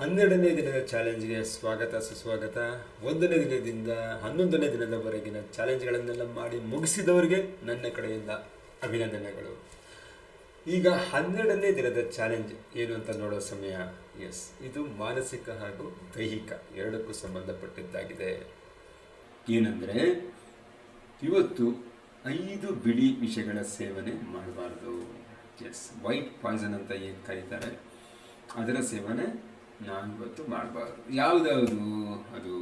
ಹನ್ನೆರಡನೇ ದಿನದ ಚಾಲೆಂಜ್ಗೆ ಸ್ವಾಗತ, ಸುಸ್ವಾಗತ. ಒಂದನೇ ದಿನದಿಂದ ಹನ್ನೊಂದನೇ ದಿನದವರೆಗಿನ ಚಾಲೆಂಜ್ಗಳನ್ನೆಲ್ಲ ಮಾಡಿ ಮುಗಿಸಿದವರಿಗೆ ನನ್ನ ಕಡೆಯಿಂದ ಅಭಿನಂದನೆಗಳು. ಈಗ ಹನ್ನೆರಡನೇ ದಿನದ ಚಾಲೆಂಜ್ ಏನು ಅಂತ ನೋಡೋ ಸಮಯ? ಎಸ್, ಇದು ಮಾನಸಿಕ ಹಾಗೂ ದೈಹಿಕ ಎರಡಕ್ಕೂ ಸಂಬಂಧಪಟ್ಟಿದ್ದಾಗಿದೆ. ಏನಂದರೆ, ಇವತ್ತು ಐದು ಬಿಳಿ ವಿಷಯಗಳ ಸೇವನೆ ಮಾಡಬಾರ್ದು. ಎಸ್, ವೈಟ್ ಪಾಯ್ಸನ್ ಅಂತ ಏನು ಕರೀತಾರೆ? ಅದರ ಸೇವನೆ ನಾವು ಇವತ್ತು ಮಾಡಬಾರ್ದು. ಯಾವುದ್ಯಾವುದು ಅದು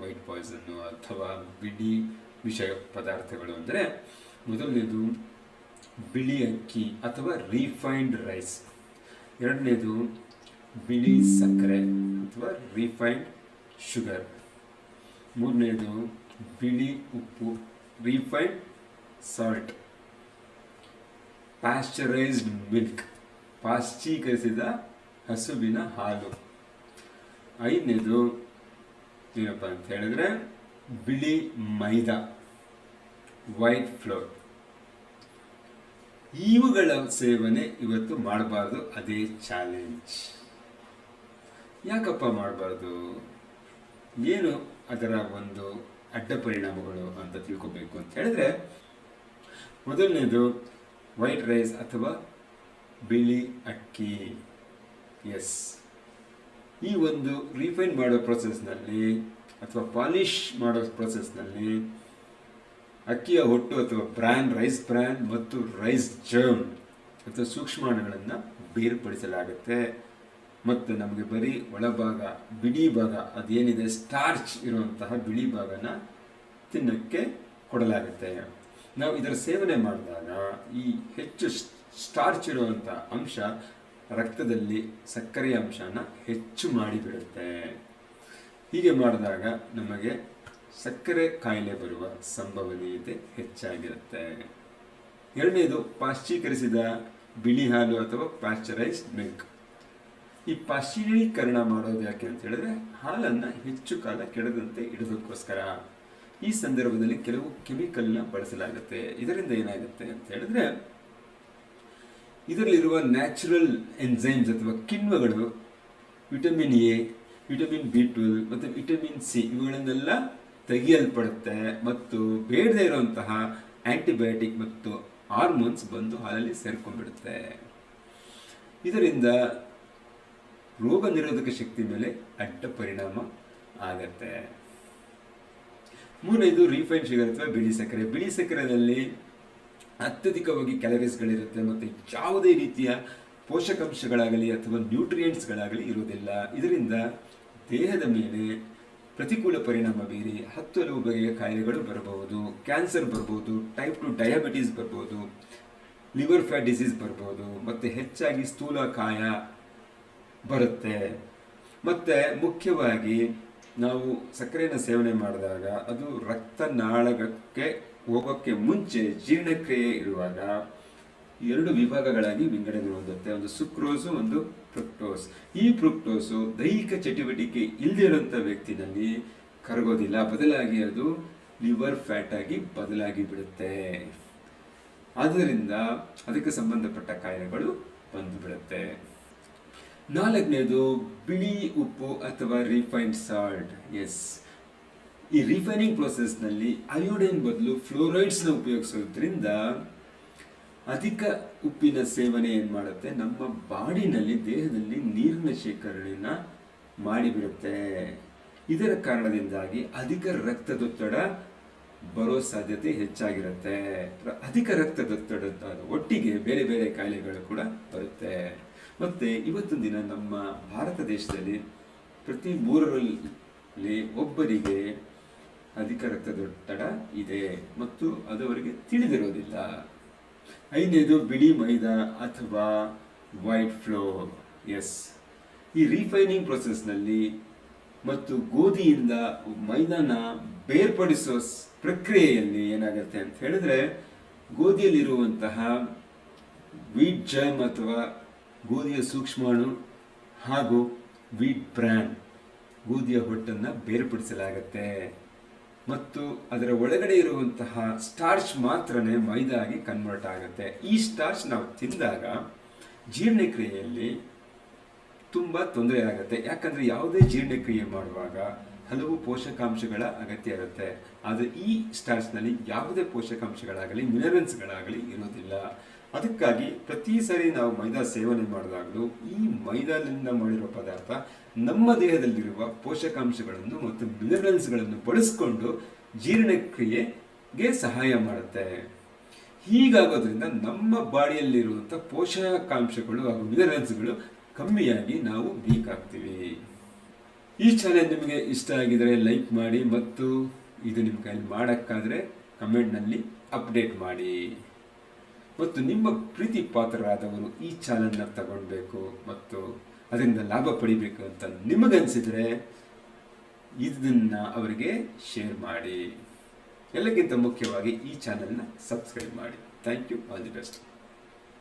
ವೈಟ್ ಪಾಯ್ಸನ್ನು ಅಥವಾ ಬಿಳಿ ವಿಷ ಪದಾರ್ಥಗಳು ಅಂದರೆ ಮೊದಲನೇದು ಬಿಳಿ ಅಕ್ಕಿ ಅಥವಾ ರೀಫೈನ್ಡ್ ರೈಸ್ ಎರಡನೇದು ಬಿಳಿ ಸಕ್ಕರೆ ಅಥವಾ ರೀಫೈನ್ಡ್ ಶುಗರ್ ಮೂರನೇದು ಬಿಳಿ ಉಪ್ಪು ರೀಫೈನ್ಡ್ ಸಾಲ್ಟ್ ಪ್ಯಾಶ್ಚರೈಸ್ಡ್ ಮಿಲ್ಕ್ ಪಾಶ್ಚೀಕರಿಸಿದ ಹಸುವಿನ ಹಾಲು. ಐದನೇದು ಏನಪ್ಪ ಅಂತ ಹೇಳಿದ್ರೆ ಬಿಳಿ ಮೈದಾ ವೈಟ್ ಫ್ಲೋರ್ ಇವುಗಳ ಸೇವನೆ ಇವತ್ತು ಮಾಡಬಾರ್ದು, ಅದೇ ಚಾಲೆಂಜ್ ಯಾಕಪ್ಪ ಮಾಡಬಾರ್ದು? ಏನು ಅದರ ಒಂದು ಅಡ್ಡ ಪರಿಣಾಮಗಳು ಅಂತ ತಿಳ್ಕೊಬೇಕು ಅಂತ ಹೇಳಿದ್ರೆ, ಮೊದಲನೇದು ವೈಟ್ ರೈಸ್ ಅಥವಾ ಬಿಳಿ ಅಕ್ಕಿ. ಎಸ್ ಈ ಒಂದು ರಿಫೈನ್ ಮಾಡೋ ಪ್ರೊಸೆಸ್ನಲ್ಲಿ ಅಥವಾ ಪಾಲಿಷ್ ಮಾಡೋ ಪ್ರೊಸೆಸ್ನಲ್ಲಿ ಅಕ್ಕಿಯ ಹೊಟ್ಟು ಅಥವಾ ಬ್ರ್ಯಾನ್ ರೈಸ್ ಬ್ರ್ಯಾನ್ ಮತ್ತು ರೈಸ್ ಜರ್ಮ್ ಅಥವಾ ಸೂಕ್ಷ್ಮಾಣುಗಳನ್ನು ಬೇರ್ಪಡಿಸಲಾಗುತ್ತೆ. ಮತ್ತು ನಮಗೆ ಬರೀ ಒಳಭಾಗ ಬಿಳಿ ಭಾಗ ಅದೇನಿದೆ ಸ್ಟಾರ್ಚ್ ಇರುವಂತಹ ಬಿಳಿ ಭಾಗನ ತಿನ್ನಕ್ಕೆ ಕೊಡಲಾಗುತ್ತೆ. ನಾವು ಇದರ ಸೇವನೆ ಮಾಡಿದಾಗ ಈ ಹೆಚ್ಚು ಸ್ಟಾರ್ಚ್ ಇರುವಂಥ ಅಂಶ ರಕ್ತದಲ್ಲಿ ಸಕ್ಕರೆ ಅಂಶನ ಹೆಚ್ಚು ಮಾಡಿಬಿಡುತ್ತೆ ಹೀಗೆ ಮಾಡಿದಾಗ ನಮಗೆ ಸಕ್ಕರೆ ಕಾಯಿಲೆ ಬರುವ ಸಂಭವನೀಯತೆ ಹೆಚ್ಚಾಗಿರುತ್ತೆ. ಎರಡನೇದು ಪಾಶ್ಚೀಕರಿಸಿದ ಬಿಳಿ ಹಾಲು ಅಥವಾ ಪಾಶ್ಚರೈಸ್ಡ್ ಮಿಲ್ಕ್. ಈ ಪಾಶ್ಚೀಕರಣ ಮಾಡೋದು ಯಾಕೆ ಅಂತ ಹೇಳಿದ್ರೆ ಹಾಲನ್ನು ಹೆಚ್ಚು ಕಾಲ ಕೆಡದಂತೆ ಇಡೋದಕ್ಕೋಸ್ಕರ. ಈ ಸಂದರ್ಭದಲ್ಲಿ ಕೆಲವು ಕೆಮಿಕಲ್ನ ಬಳಸಲಾಗುತ್ತೆ. ಇದರಿಂದ ಏನಾಗುತ್ತೆ ಅಂತ ಹೇಳಿದ್ರೆ ಇದರಲ್ಲಿರುವ ನ್ಯಾಚುರಲ್ ಎನ್ಸೈಮ್ಸ್ ಅಥವಾ ಕಿಣ್ವಗಳು, vitamin A, vitamin B twelve ಮತ್ತು ವಿಟಮಿನ್ ಸಿ ಇವುಗಳನ್ನೆಲ್ಲ ತೆಗೆಯಲ್ಪಡುತ್ತೆ ಮತ್ತು ಬೇಡದೇ ಇರುವಂತಹ ಆ್ಯಂಟಿಬಯೋಟಿಕ್ ಮತ್ತು ಹಾರ್ಮೋನ್ಸ್ ಬಂದು ಹಾಲಲ್ಲಿ ಸೇರ್ಕೊಂಡ್ಬಿಡುತ್ತೆ. ಇದರಿಂದ ರೋಗ ನಿರೋಧಕ ಶಕ್ತಿ ಮೇಲೆ ಅಡ್ಡ ಪರಿಣಾಮ ಆಗತ್ತೆ. ಮೂರನೇದು ರಿಫೈನ್ ಶುಗರ್ ಅಥವಾ ಬಿಳಿ ಸಕ್ಕರೆ. ಬಿಳಿ ಸಕ್ಕರೆಯಲ್ಲಿ ಅತ್ಯಧಿಕವಾಗಿ ಕ್ಯಾಲರೀಸ್ಗಳಿರುತ್ತೆ ಮತ್ತು ಯಾವುದೇ ರೀತಿಯ ಪೋಷಕಾಂಶಗಳಾಗಲಿ ಅಥವಾ ನ್ಯೂಟ್ರಿಯೆಂಟ್ಸ್ಗಳಾಗಲಿ ಇರುವುದಿಲ್ಲ. ಇದರಿಂದ ದೇಹದ ಮೇಲೆ ಪ್ರತಿಕೂಲ ಪರಿಣಾಮ ಬೀರಿ ಹತ್ತು ಹಲವು ಬಗೆಯ ಕಾಯಿಲೆಗಳು ಬರಬಹುದು. ಕ್ಯಾನ್ಸರ್ ಬರ್ಬೋದು ಟೈಪ್ ಟು ಡಯಾಬಿಟೀಸ್ ಬರ್ಬೋದು ಲಿವರ್ ಫ್ಯಾಟ್ ಡಿಸೀಸ್ ಬರ್ಬೋದು ಮತ್ತು ಹೆಚ್ಚಾಗಿ ಸ್ಥೂಲಕಾಯ ಬರುತ್ತೆ. ಮತ್ತು ಮುಖ್ಯವಾಗಿ ನಾವು ಸಕ್ಕರೆಯನ್ನು ಸೇವನೆ ಮಾಡಿದಾಗ ಅದು ರಕ್ತನಾಳಗಕ್ಕೆ ಹೋಗೋಕ್ಕೆ ಮುಂಚೆ ಜೀರ್ಣಕ್ರಿಯೆ ಇರುವಾಗ ಎರಡು ವಿಭಾಗಗಳಾಗಿ ವಿಂಗಡಣೆ ಒಂದು ಸುಕ್ರೋಸು, ಒಂದು ಫ್ರುಕ್ಟೋಸ್. ಈ ಫ್ರುಕ್ಟೋಸು ದೈಹಿಕ ಚಟುವಟಿಕೆ ಇಲ್ಲದಿರುವಂಥ ವ್ಯಕ್ತಿನಲ್ಲಿ ಕರಗೋದಿಲ್ಲ, ಬದಲಾಗಿ ಅದು ಲಿವರ್ ಫ್ಯಾಟ್ ಆಗಿ ಬದಲಾಗಿ ಬಿಡುತ್ತೆ. ಆದ್ದರಿಂದ ಅದಕ್ಕೆ ಸಂಬಂಧಪಟ್ಟ ಕಾಯಿಲೆಗಳು ಬಂದು ಬಿಡುತ್ತೆ ನಾಲ್ಕನೇದು ಬಿಳಿ ಉಪ್ಪು ಅಥವಾ ರಿಫೈನ್ಡ್ ಸಾಲ್ಟ್ ಎಸ್ ಈ ರಿಫೈನಿಂಗ್ ಪ್ರೊಸೆಸ್ನಲ್ಲಿ ಅಯೋಡೈನ್ ಬದಲು ಫ್ಲೋರೈಡ್ಸ್ನ ಉಪಯೋಗಿಸೋದ್ರಿಂದ ಅಧಿಕ ಉಪ್ಪಿನ ಸೇವನೆ ಏನು ಮಾಡುತ್ತೆ? ನಮ್ಮ ಬಾಡಿನಲ್ಲಿ ದೇಹದಲ್ಲಿ ನೀರಿನ ಶೇಖರಣೆನ ಮಾಡಿಬಿಡುತ್ತೆ. ಇದರ ಕಾರಣದಿಂದಾಗಿ ಅಧಿಕ ರಕ್ತದೊತ್ತಡ ಬರೋ ಸಾಧ್ಯತೆ ಹೆಚ್ಚಾಗಿರುತ್ತೆ. ಅಧಿಕ ರಕ್ತದೊತ್ತಡದ ಒಟ್ಟಿಗೆ ಬೇರೆ ಬೇರೆ ಕಾಯಿಲೆಗಳು ಕೂಡ ಬರುತ್ತೆ. ಮತ್ತು ಇವತ್ತಿನ ದಿನ ನಮ್ಮ ಭಾರತ ದೇಶದಲ್ಲಿ ಪ್ರತಿ ಮೂರರಲ್ಲಿ ಒಬ್ಬರಿಗೆ ಅಧಿಕ ರಕ್ತದೊತ್ತಡ ಇದೆ ಮತ್ತು ಅದು ಅವರಿಗೆ ತಿಳಿದಿರೋದಿಲ್ಲ ಐದನೇದು ಬಿಳಿ ಮೈದಾ ಅಥವಾ ವೈಟ್ ಫ್ಲೋ ಎಸ್ ಈ ರೀಫೈನಿಂಗ್ ಪ್ರೊಸೆಸ್ನಲ್ಲಿ ಮತ್ತು ಗೋಧಿಯಿಂದ ಮೈದಾನ ಬೇರ್ಪಡಿಸೋ ಪ್ರಕ್ರಿಯೆಯಲ್ಲಿ ಏನಾಗುತ್ತೆ ಅಂತ ಹೇಳಿದ್ರೆ, ಗೋಧಿಯಲ್ಲಿರುವಂತಹ ವೀಟ್ ಜಮ್ ಅಥವಾ ಗೋಧಿಯ ಸೂಕ್ಷ್ಮಾಣು ಹಾಗೂ ವೀಟ್ ಬ್ರ್ಯಾಂಡ್ ಗೋಧಿಯ ಹೊಟ್ಟನ್ನು ಬೇರ್ಪಡಿಸಲಾಗತ್ತೆ. ಮತ್ತು ಅದರ ಒಳಗಡೆ ಇರುವಂತಹ ಸ್ಟಾರ್ಚ್ ಮಾತ್ರನೇ ಮೈದಾ ಆಗಿ ಕನ್ವರ್ಟ್ ಆಗುತ್ತೆ. ಈ ಸ್ಟಾರ್ಚ್ ನಾವು ತಿಂದಾಗ ಜೀರ್ಣಕ್ರಿಯೆಯಲ್ಲಿ ತುಂಬ ತೊಂದರೆ ಆಗುತ್ತೆ. ಯಾಕಂದರೆ ಯಾವುದೇ ಜೀರ್ಣಕ್ರಿಯೆ ಮಾಡುವಾಗ ಹಲವು ಪೋಷಕಾಂಶಗಳ ಅಗತ್ಯ ಇರುತ್ತೆ. ಆದರೆ ಈ ಸ್ಟಾರ್ಚ್ನಲ್ಲಿ ಯಾವುದೇ ಪೋಷಕಾಂಶಗಳಾಗಲಿ ಮಿನರಲ್ಸ್ಗಳಾಗಲಿ ಇರೋದಿಲ್ಲ ಅದಕ್ಕಾಗಿ ಪ್ರತಿ ಸರಿ ನಾವು ಮೈದಾ ಸೇವನೆ ಮಾಡಿದಾಗಲೂ ಈ ಮೈದಾಲಿಂದ ಮಾಡಿರೋ ಪದಾರ್ಥ ನಮ್ಮ ದೇಹದಲ್ಲಿರುವ ಪೋಷಕಾಂಶಗಳನ್ನು ಮತ್ತು ಮಿನರಲ್ಸ್ಗಳನ್ನು ಬಳಸಿಕೊಂಡು ಜೀರ್ಣಕ್ರಿಯೆಗೆ ಸಹಾಯ ಮಾಡುತ್ತೆ. ಹೀಗಾಗೋದ್ರಿಂದ ನಮ್ಮ ಬಾಡಿಯಲ್ಲಿರುವಂಥ ಪೋಷಕಾಂಶಗಳು ಹಾಗೂ ಮಿನರಲ್ಸ್ಗಳು ಕಮ್ಮಿಯಾಗಿ ನಾವು ವೀಕ್ ಆಗ್ತೀವಿ. ಈ ಚಾನೆಲ್ ನಿಮಗೆ ಇಷ್ಟ ಆಗಿದರೆ ಲೈಕ್ ಮಾಡಿ ಮತ್ತು ಇದು ನಿಮ್ಮ ಕೈಯಲ್ಲಿ ಮಾಡೋಕ್ಕಾದರೆ ಕಮೆಂಟ್ನಲ್ಲಿ ಅಪ್ಡೇಟ್ ಮಾಡಿ. ಮತ್ತು ನಿಮ್ಮ ಪ್ರೀತಿ ಪಾತ್ರರಾದವರು ಈ ಚಾನಲ್ನ ತಗೊಳ್ಬೇಕು ಮತ್ತು ಅದರಿಂದ ಲಾಭ ಪಡಿಬೇಕು ಅಂತ ನಿಮಗನ್ಸಿದ್ರೆ ಇದನ್ನ ಅವರಿಗೆ ಶೇರ್ ಮಾಡಿ. ಎಲ್ಲಕ್ಕಿಂತ ಮುಖ್ಯವಾಗಿ ಈ ಚಾನಲ್ನ ಸಬ್ಸ್ಕ್ರೈಬ್ ಮಾಡಿ. Thank you all the best